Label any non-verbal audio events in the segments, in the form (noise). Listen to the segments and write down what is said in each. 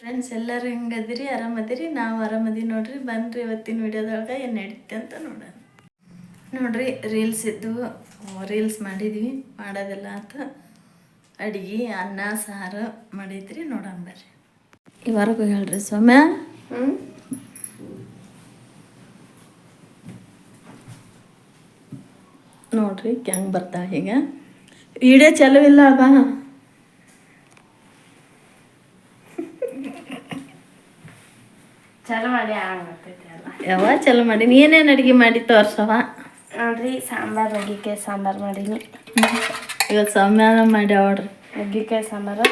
Friends ಎಲ್ಲರೂ ಹೆಂಗದಿರಿ? ಆರಾಮದಿರಿ? ನಾವು ಆರಾಮದಿ ನೋಡ್ರಿ. ಬನ್ರಿ ಇವತ್ತಿನ ವಿಡಿಯೋದೊಳಗೆ ಏನು ನಡೀತೆ ಅಂತ ನೋಡೋಣ. ನೋಡ್ರಿ ರೀಲ್ಸ್ ಇದ್ದು ರೀಲ್ಸ್ ಮಾಡಿದ್ವಿ. ಮಾಡೋದೆಲ್ಲ ಅಂತ. ಅಡಿಗೆ ಅನ್ನ ಸಾರು ಮಾಡಿದ್ರಿ. ನೋಡೋಣ ಬರ್ರಿ. ಇವರೆಗೂ ಹೇಳ್ರಿ ಸೌಮ್ಯ? ನೋಡ್ರಿ ಹೆಂಗೆ ಬರ್ತಾಳೆ ಈಗ? ವಿಡಿಯೋ ಚಲೋ ಇಲ್ಲ ಬಾ ಚಲೋ ಮಾಡಿ ಆಗ್ತೈತಿ ಅಲ್ಲ. ಯಾವ ಚಲೋ ಮಾಡೀನಿ ಏನೇನು ಅಡುಗೆ ಮಾಡಿ ತೋರ್ಸವ ನೋಡ್ರಿ ಸಾಂಬಾರ್ ನುಗ್ಗಿಕಾಯಿ ಸಾಂಬಾರ್ ಮಾಡೀನಿ. ಇವತ್ತು ಸಮಾನ ಮಾಡಿ ನೋಡ್ರಿ ನುಗ್ಗಿಕಾಯಿ ಸಾಂಬಾರು.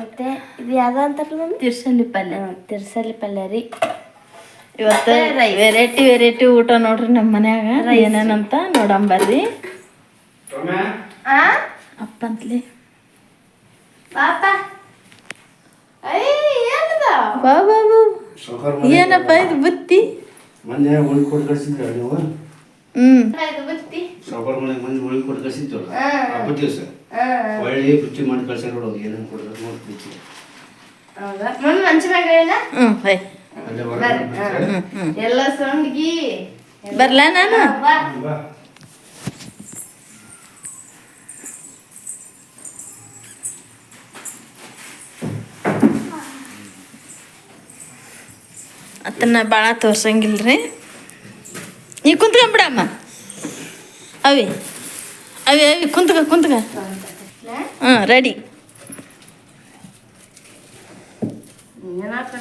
ಮತ್ತೆ ಇದು ಯಾವ್ದು ಅಂತಾರಲ್ಲ ತಿರ್ಸಲಿ ಪಲ್ಯ. ತಿರ್ಸಲಿ ಪಲ್ಯ ರೀ. ಇವತ್ತು ವೆರೈಟಿ ವೆರೈಟಿ ಊಟ ನೋಡ್ರಿ ನಮ್ಮ ಮನ್ಯಾಗ. ಏನೇನಂತ ನೋಡಂಬರ್ರಿ ಅಪ್ಪಂತ್ಲಿ ಪಾಪ. ಐ. ಏನದ ಬಾ ಬಾಬು ಸಾವ್ಕಾರ್ ಏನಪ್ಪ ಇದು ಬುತ್ತಿ? ಮೊನ್ನೆ ಉಳಿ ಕೊಟ್ಟು ಕಳ್ಸಿದ್ರ ನೀವು? ಹ್ಮ್. ಮನೆ ಸಾವ್ಕಾರ್ ಮನೆಗೆ ಮೊನ್ನೆ ಉಳಿ ಕೊಟ್ಟು ಕಳ್ಸಿದ್ವಲ್ಲ? ಬುತ್ತಿ ಸರ್ ಒಳ್ಳೆ ಬುತ್ತಿ ಮಾಡಿ ಕಳ್ಸ್ಯಾರ ನೋಡು ಏನೇನು ಕೊಡ್ಬೇಕು ನೋಡಿ ಬುತ್ತಿ. ಬೈ ಎಲ್ಲ ಸೊಂಡ್ಗಿ. ಬರ್ಲಾ ನಾನು? ಅದನ್ನ ಭಾಳ ತೋರ್ಸಂಗಿಲ್ರಿ. ನೀ ಕುಂತ್ಕೊಂಬಿಡಮ್ಮ ಅವಿ ಅವಿ ಅವಿ ಕುಂತ್ಕ ಕುಂತ್ಕ. ಹಾಂ ರೆಡಿ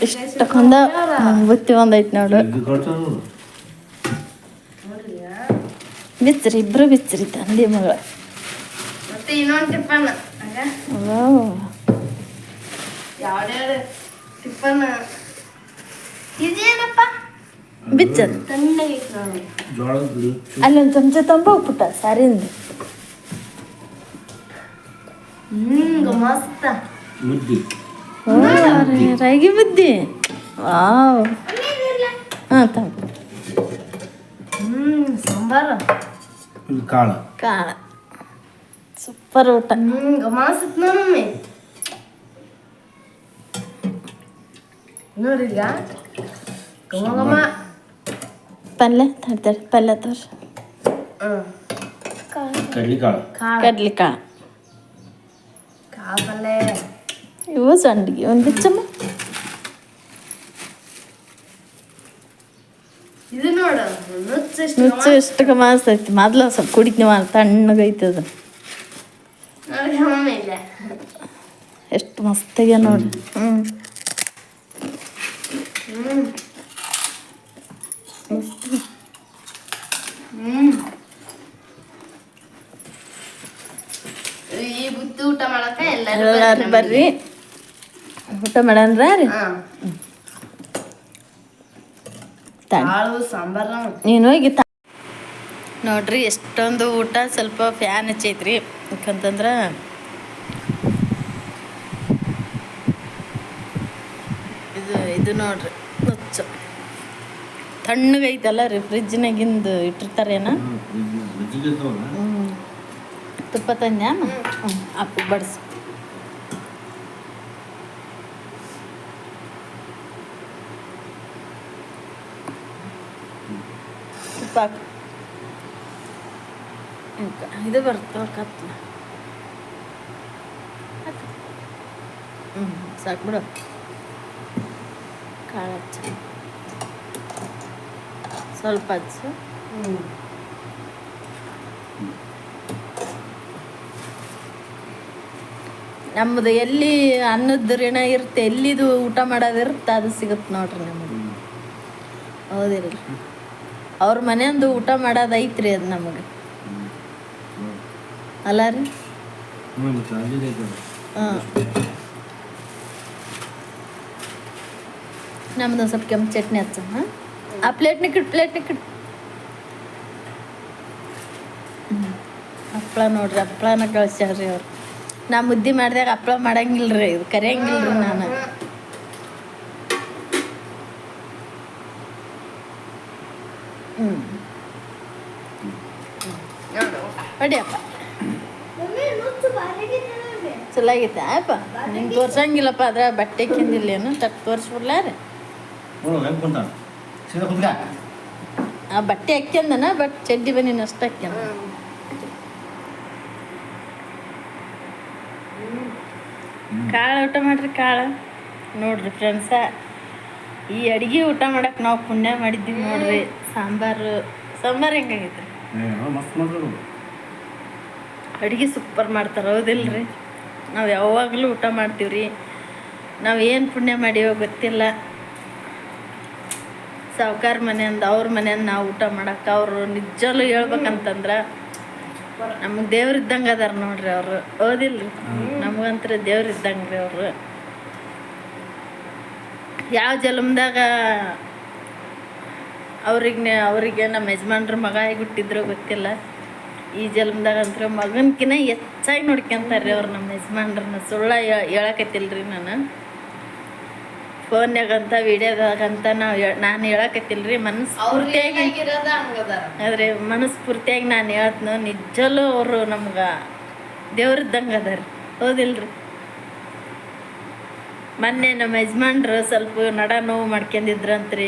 ಇಷ್ಟಕ್ಕೊಂದ ಬುತ್ತಿ ಒಂದೈತಿ ನೋಡು. ಬಿಚ್ಚರಿ ಇಬ್ರು ಬಿಚ್ಚ್ರಿ ತಂದೆ ಮಗಳ. ಟಿಪ್ಪನ್ ಇದೇನಪ್ಪ? ಬಿಚ್ಚದು ತಣ್ಣಗೈತಿ ನೋಡಿ ಜೋಳದ ಬಿಡು ಅಲ್ಲೊಂದು ಚಮಚ ತಂಬ ಹೋಗ್ಬಿಟ್ಟ ಸಾರಿಂದ. ಹ್ಮ್ ಮಸ್ತ್. ಮುದ್ದಿ. ರಾಗಿ ಮುದ್ದೆ. ವಾವ್. ಹಾಂ ತಂಬ. ಹ್ಮ್ ಸಾಂಬಾರು. ಇದು ಕಾಳು. ಕಾಳ. ಸೂಪರ್ ಊಟ. ಹ್ಮ್ ಗಮಾಸತ್ ಮಮ್ಮಿ ನೋಡ್ರಿ ಈಗ ಗಮ ಗಮ ಪಲ್ಯ ತಡ್ತಾರೆ ಪಲ್ಯ ತೋರ್ಸಿ ಹ್ಮ್ ಕಡ್ಲಿ ಕಾಳು ಕಾಳು ಕಡ್ಲಿ ಕಾಳು ಕಾಳು ಪಲ್ಲೆ ಇವು ಸಂಡಿಗೆ ಒಂದು ಬಿಚ್ಚಮ್ಮ ಇದು ನೋಡು ನುಚ್ಚು ಎಷ್ಟು ನುಚ್ಚು ಎಷ್ಟು ಮಸ್ತ್ ಐತಿ ಮೊದ್ಲು ಸ್ವಲ್ಪ ಕುಡಿತೀವಿ ಅಲ್ಲಿ ತಣ್ಣಗೈತಿ ಅದು ನೋಡಿ ಮಮ್ಮಿ ಇಲ್ಲ ಎಷ್ಟು ಮಸ್ತಾಗ್ಯ ನೋಡಿ ಹ್ಞೂ ಹ್ಮ್ ಹ್ಮ್ ಈ ಬುತ್ತಿ ಊಟ ಮಾಡಕ ಎಲ್ಲರೂ ಬರ್ರಿ. ಊಟ ಮಾಡನ್ರ ರೀ ನೀನು ಹೋಗಿ ನೋಡ್ರಿ ಎಷ್ಟೊಂದು ಊಟ ಸ್ವಲ್ಪ ಫ್ಯಾನ್ ಹಚ್ಚೈತ್ರಿ. ಯಾಕಂತಂದ್ರ ಇದು ಇದು ನೋಡ್ರಿ ತಣ್ಣಗೈತಲ್ಲ ರೀ ಫ್ರಿಜ್ನಾಗಿಂದು ಇಟ್ಟಿರ್ತಾರೇನ? ತುಪ್ಪ ತಂದ್ಯಾನ ಅಪ್ಪ ಬಡಿಸಿ. ಹಾಕು. ಇದು ಬರ್ತ ಹ್ಞೂ ಸಾಕು ಬಿಡು ಕಾಳು ಹಚ್ಚ ಸ್ವಲ್ಪ ಹಚ್ಚು ನಮ್ಮದು ಎಲ್ಲಿ ಅನ್ನದ ಋಣ ಇರುತ್ತೆ ಎಲ್ಲಿದು ಊಟ ಮಾಡೋದಿರುತ್ತೆ ಅದು ಸಿಗುತ್ತೆ ನೋಡ್ರಿ ನಮಗೆ ಹೌದಿಲ್ಲ ಅವ್ರ ಮನೆಯೊಂದು ಊಟ ಮಾಡೋದು ಐತ್ರಿ ಅದು ನಮಗೆ. ಅಲ್ಲ ರೀ. ಹಾಂ. ನಮ್ದು ಸ್ವಲ್ಪ ಕೆಂಪು ಚಟ್ನಿ ಹಚ್ಚ ಹಾಂ? ಆ ಪ್ಲೇಟ್ನ ಕಿಟ್ ಪ್ಲೇಟ್ ಕಿಟ್ ಹಪ್ಳ ನೋಡ್ರಿ ಕಳ್ಸ್ಯಾರ ರೀ ಅವ್ರು. ನಾ ಮುದ್ದೆ ಮಾಡಿದಾಗ ಮಾಡಂಗಿಲ್ಲ ರೀ ಇದು ಕರಿಯಂಗಿಲ್ರಿ ನಾನು. ಹ್ಞೂ ಹೊಡಿಯಪ್ಪ ಚಲೋ ಆಗೈತೆ ಆಯಪ್ಪ ನಿಂಗೆ ತೋರ್ಸಂಗಿಲ್ಲಪ್ಪ ಅದ್ರ ಬಟ್ಟೆ ಕಿಂದಿಲ್ಲೇನು ತಕ್ಕ ತೋರಿಸ್ಬಿಡ್ಲ ರೀ? ನೋಡು ಹೆಂಗೆ ಕುಂತಾನ? ಸೀದಾ ಕುಂತ್ಕ. ಆ ಬಟ್ಟೆ ಹಾಕ್ಯಂದನ ಬಟ್ ಚಡ್ಡಿ ಬನ್ನಿ ಅಷ್ಟು ಹಾಕ್ಯಂದ ಕಾಳು ಊಟ ಮಾಡ್ರಿ ಕಾಳು. ನೋಡ್ರಿ ಫ್ರೆಂಡ್ಸ ಈ ಅಡಿಗೆ ಊಟ ಮಾಡಕ್ಕೆ ನಾವು ಪುಣ್ಯ ಮಾಡಿದ್ದೀವಿ ನೋಡ್ರಿ. ಸಾಂಬಾರು ಸಾಂಬಾರು ಹೆಂಗಾಗೈತೆ ಮಸ್ತ್ ಅಡುಗೆ ಸೂಪರ್ ಮಾಡ್ತಾರೆ ಹೌದಿಲ್ರಿ? ನಾವು ಯಾವಾಗಲೂ ಊಟ ಮಾಡ್ತೀವಿ ರೀ ನಾವು ಏನು ಪುಣ್ಯ ಮಾಡೀವೋ ಗೊತ್ತಿಲ್ಲ. ಸಾವ್ಕಾರ ಮನೆಯಿಂದ ಅವ್ರ ಮನೆಯಿಂದ ನಾವು ಊಟ ಮಾಡಕ್ಕೆ ಅವರು ನಿಜಲ್ಲೂ ಹೇಳ್ಬೇಕಂತಂದ್ರೆ ನಮಗೆ ದೇವ್ರು ಇದ್ದಂಗೆ ಅದಾರ ನೋಡ್ರಿ ಅವರು. ಹೌದಿಲ್ರಿ? ನಮಗಂತ್ರ ದೇವ್ರು ಇದ್ದಂಗೆ ರೀ ಅವರು. ಯಾವ ಜನ್ಮದಾಗ ಅವ್ರಿಗೆ ಅವರಿಗೆ ನಮ್ಮ ಯಜಮಾನ್ರ ಮಗ ಹೇಗೆ ಹುಟ್ಟಿದ್ರು ಗೊತ್ತಿಲ್ಲ. ಈ ಜನ್ಮದಾಗ ಮಗನಕಿನ ಮಗನ್ಕಿನ ಹೆಚ್ಚಾಗಿ ನೋಡ್ಕೊಂತಾರೆ ಅವ್ರು ನಮ್ಮ ಯಜಮಾನ್ರನ್ನ. ಸುಳ್ಳ ಹೇಳಕತ್ತಿಲ್ರಿ ನಾನು. ಫೋನ್ಯಾಗಂತ ವಿಡಿಯೋದಾಗಂತ ನಾವು ನಾನು ಹೇಳಕತ್ತಿಲ್ರಿ ಮನಸ್ಫೂರ್ತಿಯಾಗಿ ಆದರೆ ಮನಸ್ಫೂರ್ತಿಯಾಗಿ ನಾನು ಹೇಳ್ತನು ನಿಜಲೂ ಅವರು ನಮ್ಗೆ ದೇವ್ರದ್ದಂಗೆ ಅದಾರ. ಹೌದಿಲ್ರಿ? ಮೊನ್ನೆ ನಮ್ಮ ಯಜಮಾನ್ರು ಸ್ವಲ್ಪ ನಡ ನೋವು ಮಾಡ್ಕೊಂಡಿದ್ರಂತ್ರಿ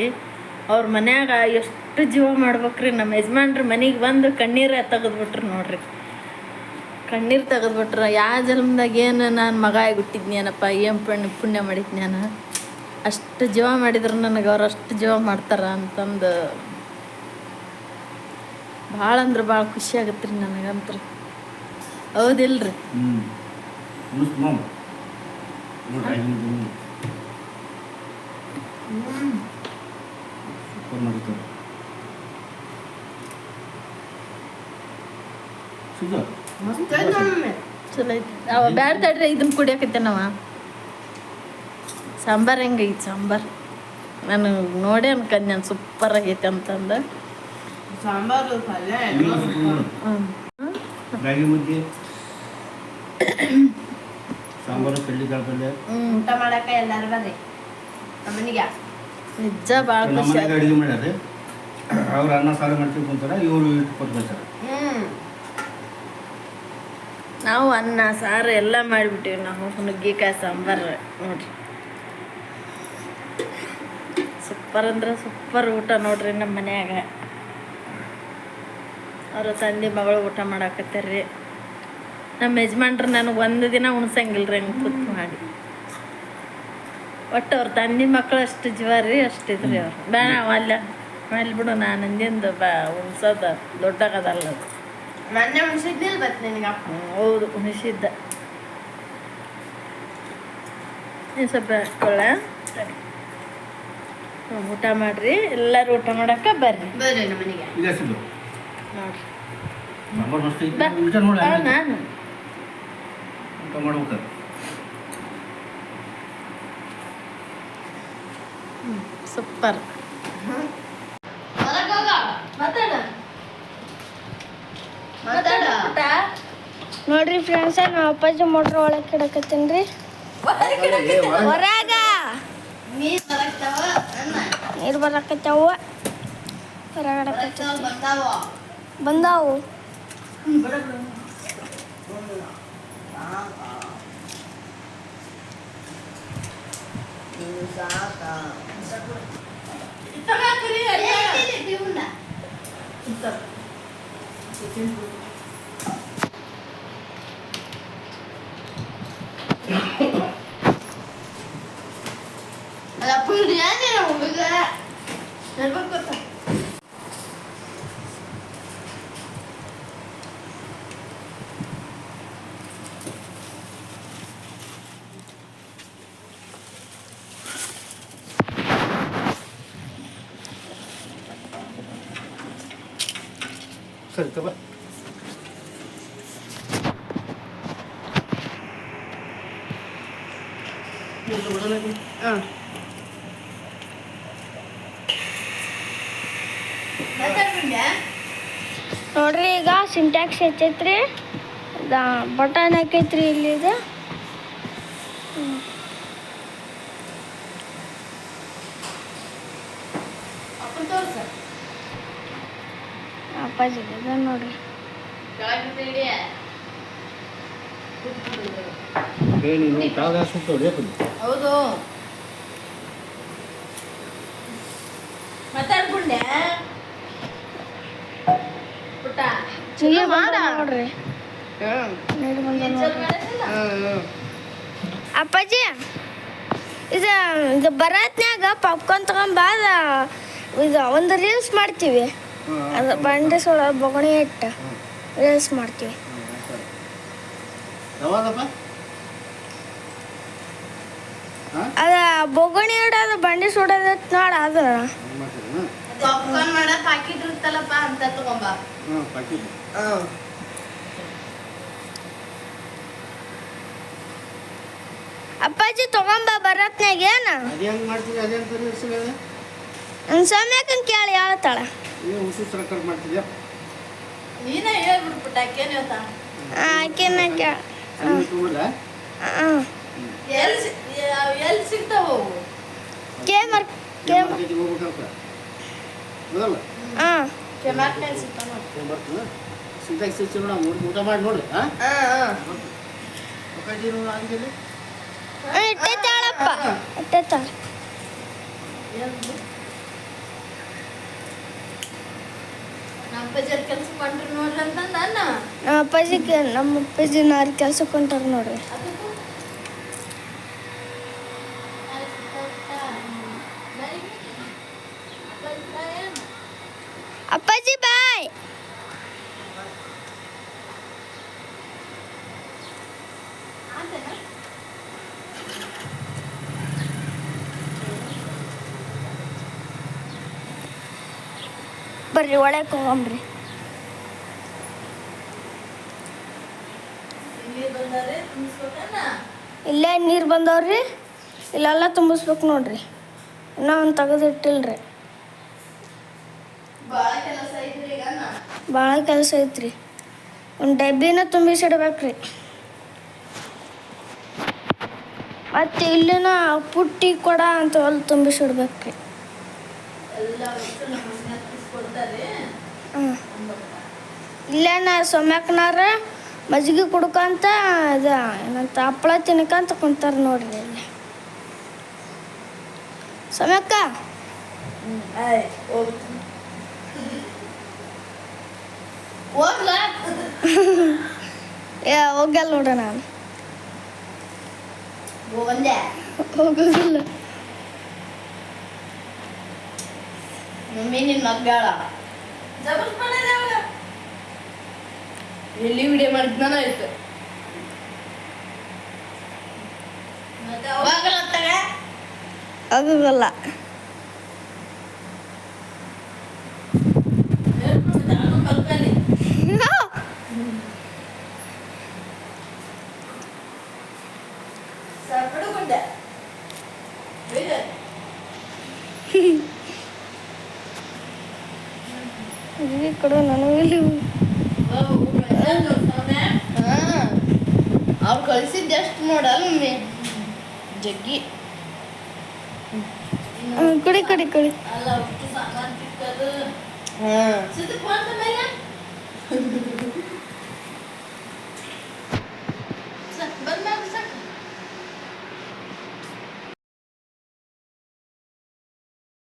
ಅವ್ರ ಮನ್ಯಾಗ ಎಷ್ಟು ಜೀವ ಮಾಡ್ಬೇಕ್ರಿ? ನಮ್ಮ ಯಜಮಾನ್ರು ಮನೆಗೆ ಬಂದು ಕಣ್ಣೀರು ತೆಗೆದ್ಬಿಟ್ರು ನೋಡ್ರಿ. ಕಣ್ಣೀರು ತೆಗೆದ್ಬಿಟ್ರು ಯಾವ ಜನ್ಮದಾಗ ಏನು ನಾನು ಮಗ ಆಗಿಬಿಟ್ಟಿದ್ನೇನಪ್ಪ ಏನು ಪುಣ್ಯ ಪುಣ್ಯ ಮಾಡಿದ್ನಿ ನಾನು? ಅಷ್ಟು ಜೀವ ಮಾಡಿದ್ರು ನನಗೆ ಅವ್ರು ಅಷ್ಟು ಜೀವ ಮಾಡ್ತಾರ ಅಂತಂದು ಭಾಳ ಅಂದ್ರೆ ಭಾಳ ಖುಷಿ ಆಗತ್ತೆ ರೀ ನನಗಂತ್ರ. ಹೌದಿಲ್ರಿ? ಹ್ಞೂ ಸೂಪರ್ ಮಾಡಿರ್ತಾರೆ ಸುಜಾ? ಚಲೋ ಐತಿ. ಅವ ಬ್ಯಾಡ ತಡ್ರಿ ಇದನ್ನ ಕುಡಿಯಕತ್ತೆ ನಾವ ಸಾಂಬಾರ್ ಹೆಂಗೈತಿ ಸಾಂಬಾರ್? ನಾನು ನೋಡಿ ಅನ್ಕಂದ್ ನಾನು ಸೂಪರ್ ಆಗೈತೆ ಅಂತಂದ. ಸಾಂಬಾರು ಪಲ್ಯ ರಾಗಿ ಮುದ್ದೆ ಸಾಂಬಾರು ಪಲ್ಯ. ಊಟ ಮಾಡಕ ಎಲ್ಲಾರು ಬರ್ರಿ ನಮ್ಮನಿಗೆ ನಿಜ ಭಾಳ ನಮ್ಮ ಖುಷಿ ಮನೆಗೆ ಅಡುಗೆ ಮಾಡ್ಯಾರ. ಅವ್ರು ಅನ್ನ ಸಾರು ಮಾಡ್ಕೊಂಡು ಕುಂತಾರ ಇವರು ಇಟ್ಟು ಹ್ಮ್. ನಾವು ಅನ್ನ ಸಾರು ಎಲ್ಲ ಮಾಡಿಬಿಟ್ಟಿವಿ ನಾವು ನುಗ್ಗಿಕಾಯಿ ಸಾಂಬಾರು ನೋಡ್ರಿ. ಸೂಪರ್ ಅಂದ್ರೆ ಸೂಪರ್ ಊಟ ನೋಡ್ರಿ ನಮ್ಮ ಮನ್ಯಾಗ. ಅವ್ರ ತಂದೆ ಮಗಳು ಊಟ ಮಾಡಾಕತ್ತಾರ್ರಿ ನಮ್ಮ ಯಜಮಾನ್ರು ನನಗೆ ಒಂದು ದಿನ ಉಣ್ಸಂಗಿಲ್ಲ ರೀ ಹಂಗೆ ತುತ್ತು ಮಾಡಿ. ಒಟ್ಟು ಅವ್ರ ತಂದೆ ಮಕ್ಕಳು ಅಷ್ಟು ಜೀವ ರೀ ಅಷ್ಟಿದ್ರಿ ಅವ್ರು. ಬೇಡ ಅಲ್ಲ. ಅಲ್ಲಿ ಬಿಡು ನಾನು ಅಂದಿಂದು ಬಾ ಉಣ್ಸೋದು ದೊಡ್ಡಾಗದಲ್ಲ ಅದು. ಮೊನ್ನೆ ಮುನ್ಸಿದ್ನಿಲ್ ಬತ್ ನಿನಗೆ ಹೌದು ಉಣಿಸಿದ್ದ. ನೀವು ಸ್ವಲ್ಪ ಹಾಕೊಳ್ಳ ಊಟ ಮಾಡ್ರಿ. ಎಲ್ಲರೂ ಊಟ ಮಾಡಕ್ಕೆ ಬರ್ರಿ. ಬರ್ರಿ ನಮ್ಮನಿಗೆ ಈಗ ನೋಡ್ರಿ. ನಾನು. ಊಟ ಮಾಡ್ಬೇಕು ಸೂಪರ್ ನೋಡ್ರಿ ಫ್ರೆಂಡ್ಸ ನಮ್ಮ ಅಪ್ಪಾಜಿ ಮೋಟ್ರ್ ಒಳಗೆ ಕಿಡಕತ್ತೀನಿ ರೀ ಹೊರಾಗ. ನೀರ್ ಬರಕತ್ತಾವ? ಬಂದಾವ? ಸಾಕ? ಅಲ್ಲ ಪುಂಡಿ ಏನೇನು ಹುಡುಗ ಹೇಳ್ಬೇಕು ಸರಿ ಹಾಂ. ನೋಡ್ರಿ ಈಗ ಸಿಂಟ್ಯಾಕ್ಸ್ ಹೆಚ್ಚೈತ್ರಿ. ಬಟನ್ ಹಾಕೈತ್ರಿ ಇಲ್ಲಿ ಇದು ಅಪ್ಪನ ತೋರ್ಸ ಅಪ್ಪಾಜಿ ಇದು ನೋಡ್ರಿ. ಏ ನೀನು ಕಾಲ ಸುತ್ತೋಡಿ ಯಾಕಂದ್ರೆ ಹೌದು. ಮಾತಾಡ್ಕೊಂಡೆ? ಪುಟ್ಟ. ಚಿಗಿ ಬಂದ ನೋಡ್ರಿ? ಅಪ್ಪಾಜಿ ಇದು ಇದು ಬರತ್ನ್ಯಾಗ ಪಾಪ್ಕಾರ್ನ್ ಅದ ಇದು ಒಂದು ರೀಲ್ಸ್ ಮಾಡ್ತೀವಿ. ಅದು ಬಂಡೆ ಸೋಳ ಬೊಗಣಿ ಇಟ್ಟು ರೀಲ್ಸ್ ಮಾಡ್ತೀವಿ. ಅದ ಬೊಗಣಿ ಇಡೋದು ಬಂಡಿ ಸುಡೋದು ನಾಳೆ ಅದು. ಪಾಪ್ಕಾರ್ನ್ ಮಾಡ ಪ್ಯಾಕೆಟ್ ಇರುತ್ತಲ್ಲಪ್ಪ ಅಂತ ತಗೊಂಬ ಅಪ್ಪಾಜಿ ತಗೊಂಬ ಬರತ್ನಾಗ ಏನು? ಅದು ಹೆಂಗೆ ಮಾಡ್ತೀವಿ ಸೌಮ್ಯಕ್ಕನ್ ಕೇಳಿ ಹೇಳ್ತಾಳ ಹುಸು ಸರ್ಕಾರ ಮಾಡ್ತಿದ್ಯಾ? ನೀನೇ ಆಕಿನ ಕೇಳ ಹಾಂ ಎಲ್ಲಿ ಎಲ್ಲಿ ಸಿಗ್ತಾವ ಅವು ಕೇ ಮರ್ ಕೇ ಮಾರ್ಕೆಟಿಗೆ ಹೋಗ್ಬೇಕಂತ? ಹೌದಲ್ಲ ಹಾಂ. ಕೆಮಾರ್ಕ್ನ್ಯಾಗ ಸಿಗ್ತಾವ ನೋಡು. ಮಾರ್ಕ್ ನೋಡ ನೋಡಿ ಊಟ ಮಾಡಿ ನೋಡಿ ಹಾಂ? ಹಾ ಹಾ. ಒಕ್ಕಜಿ ನೋಡಿ ಆಗಿಲ್ಲ ಇಟ್ಟೈತಾಳಪ್ಪ ಇಟ್ಟೈತಾಳ ನಮ್ಮ ಅಪ್ಪಾಜಿ ನಮ್ಮ ಅಪ್ಪಾಜಿ ನಾರು ಕೆಲ್ಸಕ್ಕೆ ಹೊಂಟಾರ ನೋಡ್ರಿ. ಬರ್ರಿ ಒಳಗೆ ಹೋಗಂಬ್ರಿ ಇಲ್ಲಿ ನೀರು ಬಂದವ್ರಿ ಇಲ್ಲೆಲ್ಲ ತುಂಬಿಸ್ಬೇಕು ನೋಡ್ರಿ. ಇನ್ನೂ ಒಂದು ತೆಗೆದಿಟ್ಟಿಲ್ರಿ. ಭಾಳ ಕೆಲಸ ಐತ್ರಿ ಒಂದು ಡಬ್ಬಿನ ತುಂಬಿಸಿಡ್ಬೇಕ್ರಿ. ಮತ್ತು ಇಲ್ಲಿನ ಪುಟ್ಟಿ ಕೊಡ ಅಂತ ಅಲ್ಲಿ ತುಂಬಿಸಿಡ್ಬೇಕ್ರಿ. ಇಲ್ಲೇನ ಸೊಮ್ಯಾಕನಾರ ಮಜ್ಜಿಗೆ ಕುಡ್ಕೊಂತ ಇದು ಏನಂತ ಹಪ್ಪಳ ತಿನ್ಕಂತ ಕುಂತಾರ ನೋಡ್ರಿ ಇಲ್ಲಿ. ಸೊಮ್ಯಾಕ? (laughs) ಏ ಹೋಗಲ್ಲ ನೋಡ್ರಿ ನಾನು. ಹೋಗಂದೆ ಮಮ್ಮಿ ನಿನ್ ಮಗ್ಗಾಳ ಎಲ್ಲಿ ವಿಡಿಯೋ ಮಾಡಿದ್ನ ಆಯ್ತು. ಹೋಗಲ್ಲ ಅತ್ತಾಗ ಆಗೋಗಲ್ಲ ಕಲ್ಕಲಿ ಸಪಡುಕೊಂಡೆ ಮಜ್ಜಿಗೆ ಕೊಡು ನನಗೂ ಇಲ್ಲಿ ಎಷ್ಟು ನೋಡಲ್ಲ ಮಮ್ಮಿ. ಜಗ್ಗಿ. ಕುಡಿ ಕುಡಿ ಕುಡಿ. ಅಲ್ಲ ಸಾಮಾನು ಸಿಕ್ಕದು ಹಾಂ ಸಿದ್ದಕ್ಕೆ ಬಂದ ಮೇಲೆ